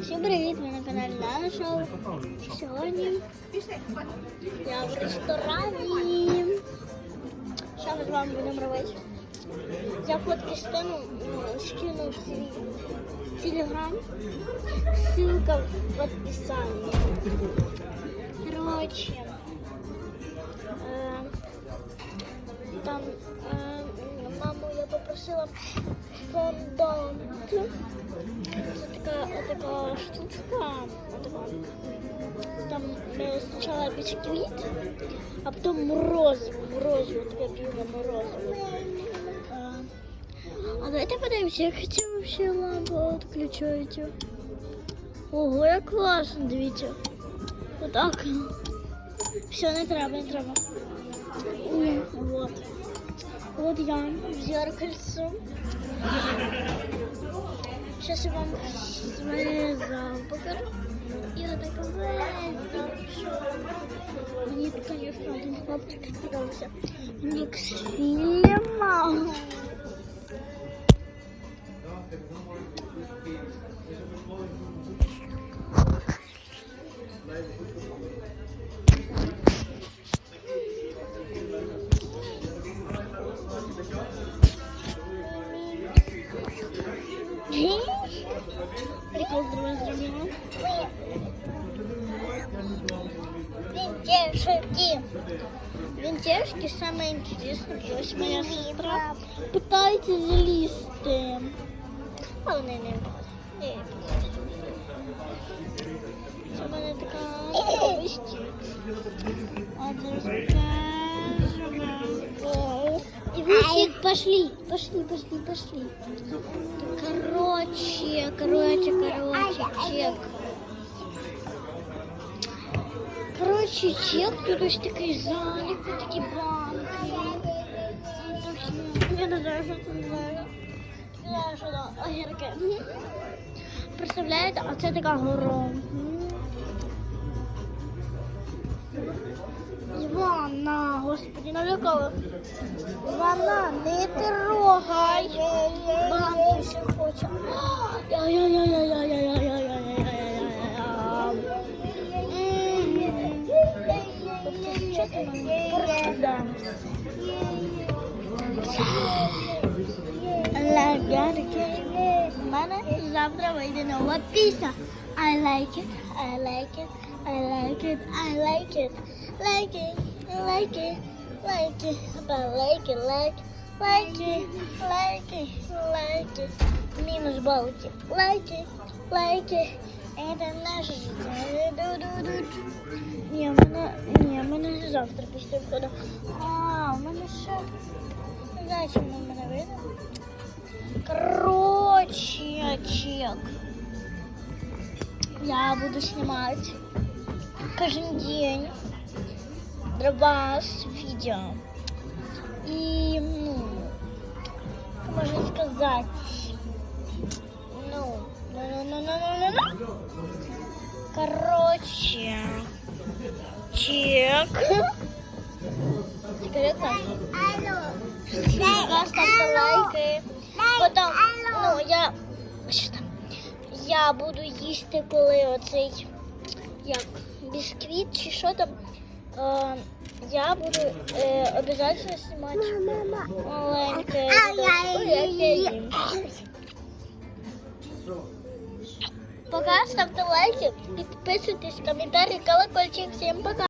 Всім привіт! Ви на каналі Лана Шоу. Сьогодні я в ресторані. Що ми з вами будемо робити? Я фотки скину, ну, скину в свій телеграм. Ссылка в описании. Короче, е, там е, маму я попросила фондант. Це така, така штучка. Така. Там е, спочатку бісквіт, а потім морозиво, морозиво, таке біле морозиво. Е, А давайте подивимося, як це вообще лампа відключається. Ого, як класно, дивіться. Отак. Все, не треба, не треба. Ой, Вот. Вот я в зеркальце. Сейчас я вам свои покажу. Я такая Мне, конечно, один хлопчик спрятался. Не к фильмам. Винтежки. Винтежки самое интересное, потому что моя сестра пытается залезть. А ну, он не не Чтобы она такая... Гусик, пошли, пошли, пошли, пошли. Короче, короче, короче, чек. Короче, чек, тут есть такой залик, вот такие банки. Мне нравится, нравится. Представляєте, а це така гора. Налякала. Івана, не трогай. Маму ще хоче. У мене завтра вийде нова пісня. I like it, I like it, I like it, I like it, like it, like it, like it, I like it, like, like it, like it, like it. Мінус балки. Like it, like it. Это наше життя. Ду-ду-ду. Ні, в мене, ні, в мене завтра після входу. А, у мене ще, не знаю, чим в мене вийде. Короче, чек. Я буду снимать каждый день для вас видео. И, ну, можно сказать, ну, ну, ну, ну, ну, ну, ну. короче, чек. Секретно. Всегда ставьте лайки. Потом, ну, я, что там, я буду їсти, коли оцей, як, бисквит чи що там, я буду э, обязательно снимать мама, мама. А маленькое Пока ставьте лайки, подписывайтесь, комментарии, колокольчик. Всем пока!